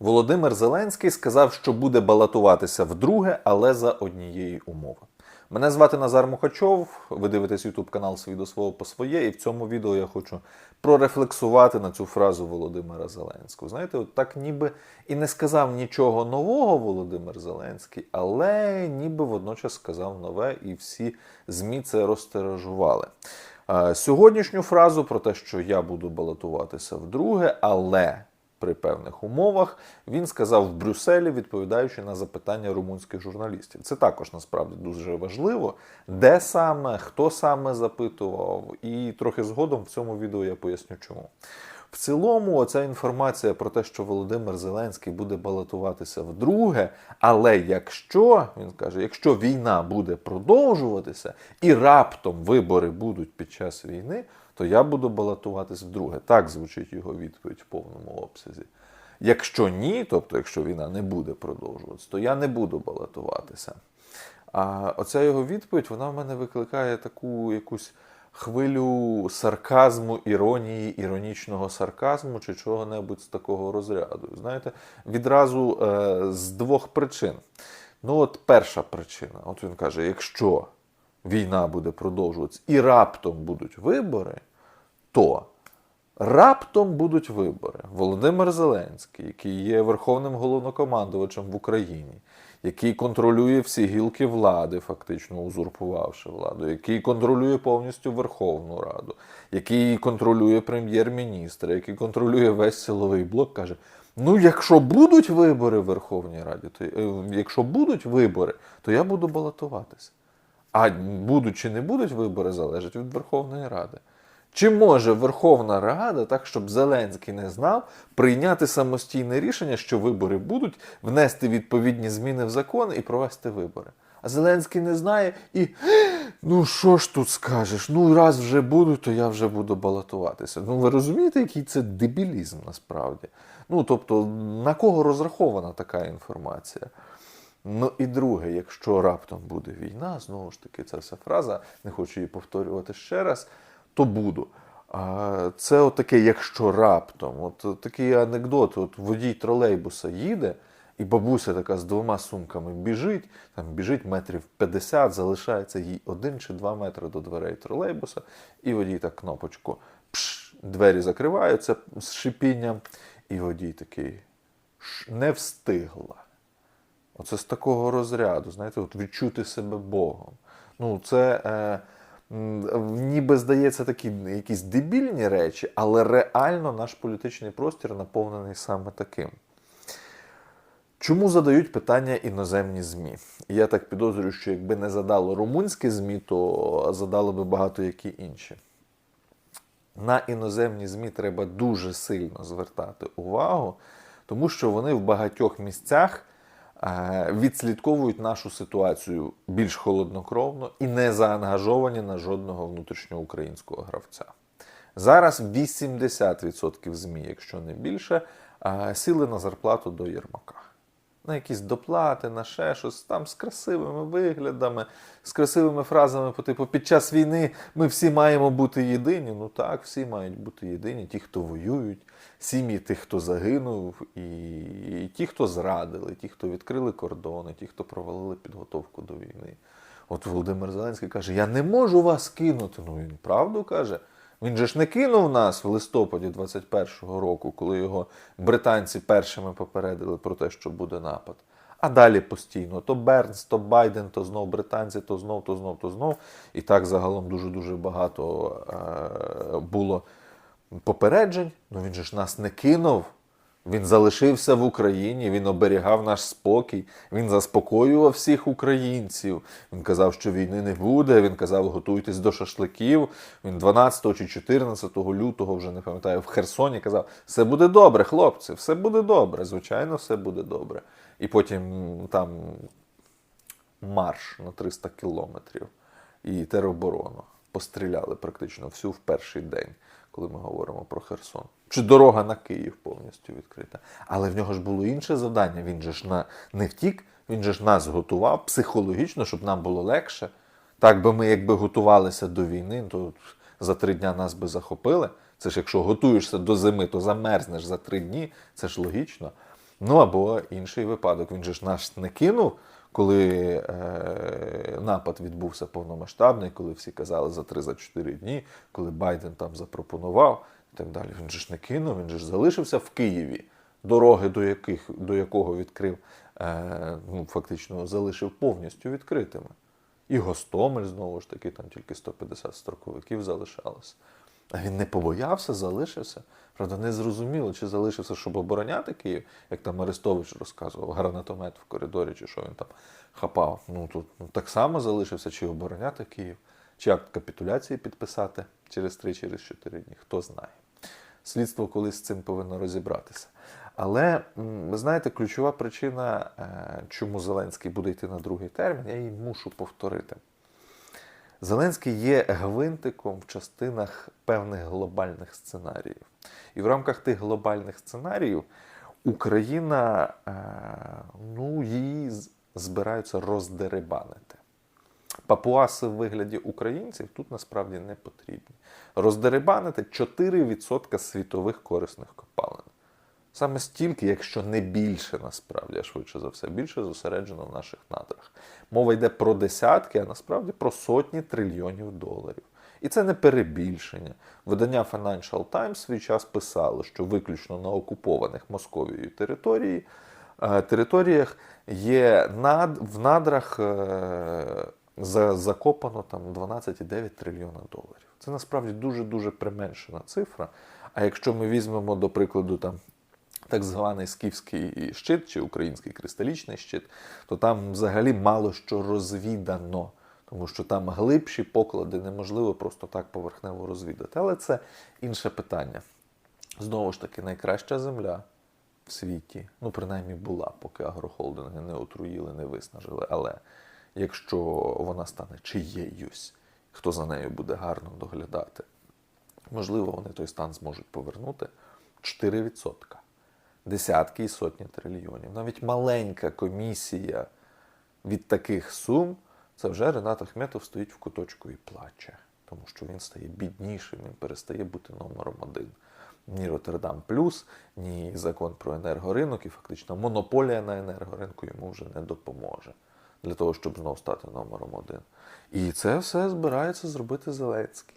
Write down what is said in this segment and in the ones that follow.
Володимир Зеленський сказав, що буде балотуватися вдруге, але за однієї умови. Мене звати Назар Мухачов. Ви дивитесь YouTube канал «Свій до свого по своє, і в цьому відео я хочу прорефлексувати на цю фразу Володимира Зеленського. Знаєте, от так ніби і не сказав нічого нового Володимир Зеленський, але ніби водночас сказав нове, і всі ЗМІ це розтиражували. Е, Сьогоднішню фразу про те, що я буду балотуватися вдруге, але при певних умовах він сказав в Брюсселі, відповідаючи на запитання румунських журналістів. Це також насправді дуже важливо, де саме, хто саме запитував, і трохи згодом в цьому відео я поясню чому. В цілому, оця інформація про те, що Володимир Зеленський буде балотуватися вдруге, але якщо він каже, якщо війна буде продовжуватися і раптом вибори будуть під час війни, то я буду балотуватись вдруге. Так звучить його відповідь в повному обсязі. Якщо ні, тобто якщо війна не буде продовжуватися, то я не буду балотуватися. А оця його відповідь вона в мене викликає таку якусь хвилю сарказму, іронії, іронічного сарказму чи чого-небудь з такого розряду. Знаєте, відразу е, з двох причин. Ну, от перша причина, от він каже: якщо війна буде продовжуватися і раптом будуть вибори, то раптом будуть вибори. Володимир Зеленський, який є верховним головнокомандувачем в Україні, який контролює всі гілки влади, фактично узурпувавши владу, який контролює повністю Верховну Раду, який контролює прем'єр-міністра, який контролює весь силовий блок, каже. Ну, якщо будуть вибори в Верховній Раді, то е, якщо будуть вибори, то я буду балотуватися. А будуть чи не будуть вибори, залежить від Верховної Ради. Чи може Верховна Рада, так щоб Зеленський не знав, прийняти самостійне рішення, що вибори будуть, внести відповідні зміни в закон і провести вибори? А Зеленський не знає і ну що ж тут скажеш? Ну раз вже будуть, то я вже буду балотуватися. Ну ви розумієте, який це дебілізм насправді? Ну тобто, на кого розрахована така інформація? Ну і друге, якщо раптом буде війна, знову ж таки, ця вся фраза, не хочу її повторювати ще раз, то буду. А це таке, якщо раптом, от такий анекдот, от водій тролейбуса їде, і бабуся така з двома сумками біжить, там біжить метрів 50, залишається їй один чи два метри до дверей тролейбуса, і водій так кнопочку пш, двері закриваються з шипінням, і водій такий не встигла. Оце з такого розряду, знаєте, от відчути себе Богом. Ну, це е, ніби здається такі якісь дебільні речі, але реально наш політичний простір наповнений саме таким. Чому задають питання іноземні ЗМІ? Я так підозрюю, що якби не задало румунське ЗМІ, то задало би багато які інші. На іноземні ЗМІ треба дуже сильно звертати увагу, тому що вони в багатьох місцях відслідковують нашу ситуацію більш холоднокровно і не заангажовані на жодного внутрішньоукраїнського гравця. Зараз 80% ЗМІ, якщо не більше, е, сіли на зарплату до Єрмака. На якісь доплати, на ще щось там з красивими виглядами, з красивими фразами по типу під час війни ми всі маємо бути єдині. Ну так, всі мають бути єдині, ті, хто воюють, сім'ї тих, хто загинув, і, і ті, хто зрадили, ті, хто відкрили кордони, ті, хто провалили підготовку до війни. От Володимир Зеленський каже: Я не можу вас кинути. Ну він правду каже. Він же ж не кинув нас в листопаді 21-го року, коли його британці першими попередили про те, що буде напад. А далі постійно то Бернс, то Байден, то знов британці, то знов, то знов, то знов. І так загалом дуже-дуже багато е- було попереджень. Ну він же ж нас не кинув. Він залишився в Україні, він оберігав наш спокій, він заспокоював всіх українців. Він казав, що війни не буде. Він казав, готуйтесь до шашликів. Він 12 чи 14 лютого, вже не пам'ятаю, в Херсоні казав: все буде добре, хлопці, все буде добре. Звичайно, все буде добре. І потім там марш на 300 кілометрів і тероборону. Постріляли практично всю в перший день, коли ми говоримо про Херсон. Чи дорога на Київ повністю відкрита. Але в нього ж було інше завдання. Він же ж на не втік, він же ж нас готував психологічно, щоб нам було легше. Так би ми, якби готувалися до війни, то за три дня нас би захопили. Це ж якщо готуєшся до зими, то замерзнеш за три дні. Це ж логічно. Ну або інший випадок. Він же ж наш не кинув, коли е, напад відбувся повномасштабний, коли всі казали за 3-4 дні, коли Байден там запропонував і так далі. Він же ж не кинув, він же ж залишився в Києві, дороги до, яких, до якого відкрив, е, ну, фактично залишив повністю відкритими. І Гостомель, знову ж таки, там тільки 150 строковиків залишалося. А він не побоявся, залишився. Правда, не зрозуміло, чи залишився, щоб обороняти Київ, як там Арестович розказував, гранатомет в коридорі, чи що він там хапав. Ну тут ну, так само залишився, чи обороняти Київ, чи акт капітуляції підписати через 3 через 4 дні. Хто знає. Слідство колись з цим повинно розібратися. Але ви знаєте, ключова причина, е, чому Зеленський буде йти на другий термін, я її мушу повторити. Зеленський є гвинтиком в частинах певних глобальних сценаріїв. І в рамках тих глобальних сценаріїв Україна, е, ну, її збираються роздерибанити. Папуаси в вигляді українців тут насправді не потрібні. Роздерибанити 4% світових корисних копалин. Саме стільки, якщо не більше, насправді, а швидше за все, більше зосереджено в наших надрах. Мова йде про десятки, а насправді про сотні трильйонів доларів. І це не перебільшення. Видання Financial Times свій час писало, що виключно на окупованих Московією території, е, територіях є над, в надрах е, за, закопано там 12,9 трильйона доларів. Це насправді дуже-дуже применшена цифра. А якщо ми візьмемо, до прикладу, там так званий скіфський щит чи український кристалічний щит, то там взагалі мало що розвідано, тому що там глибші поклади неможливо просто так поверхнево розвідати. Але це інше питання. Знову ж таки, найкраща земля в світі, ну принаймні була, поки агрохолдинги не отруїли, не виснажили. Але якщо вона стане чиєюсь, хто за нею буде гарно доглядати, можливо, вони той стан зможуть повернути 4%. Десятки і сотні трильйонів. Навіть маленька комісія від таких сум, це вже Ренат Ахметов стоїть в куточку і плаче, тому що він стає біднішим, він перестає бути номером один. Ні Роттердам Плюс, ні закон про енергоринок, і фактично монополія на енергоринку йому вже не допоможе для того, щоб знов стати номером один. І це все збирається зробити Зеленський.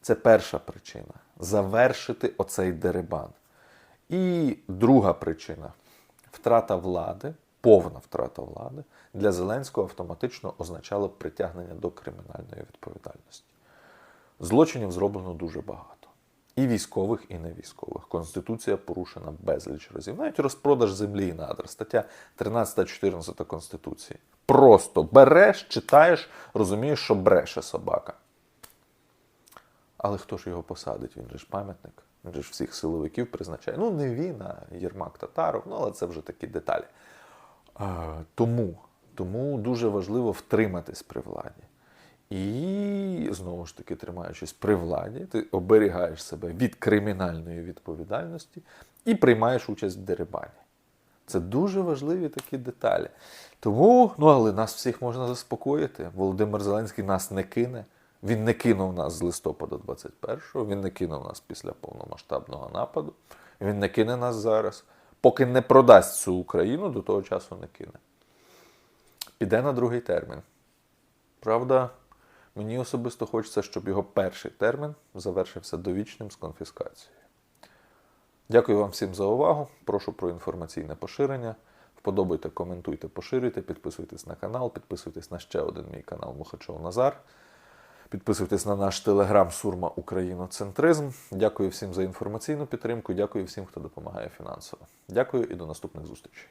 Це перша причина завершити оцей дерибан. І друга причина втрата влади, повна втрата влади для Зеленського автоматично означала притягнення до кримінальної відповідальності. Злочинів зроблено дуже багато. І військових, і невійськових. Конституція порушена безліч разів. Навіть розпродаж землі і надр. Стаття 13-14 Конституції. Просто береш, читаєш, розумієш, що бреше собака. Але хто ж його посадить? Він же ж пам'ятник. Він же ж всіх силовиків призначає. Ну, не він, а Єрмак Татаров, ну, але це вже такі деталі. Тому, тому дуже важливо втриматись при владі. І знову ж таки, тримаючись при владі, ти оберігаєш себе від кримінальної відповідальності і приймаєш участь в дерибані. Це дуже важливі такі деталі. Тому, ну але нас всіх можна заспокоїти. Володимир Зеленський нас не кине. Він не кинув нас з листопада 21-го, він не кинув нас після повномасштабного нападу. Він не кине нас зараз. Поки не продасть цю Україну, до того часу не кине. Піде на другий термін. Правда, мені особисто хочеться, щоб його перший термін завершився довічним з конфіскацією. Дякую вам всім за увагу. Прошу про інформаційне поширення. Вподобайте, коментуйте, поширюйте, підписуйтесь на канал, підписуйтесь на ще один мій канал Мухачов Назар. Підписуйтесь на наш телеграм Сурма Україноцентризм. Дякую всім за інформаційну підтримку. Дякую всім, хто допомагає фінансово. Дякую і до наступних зустрічей.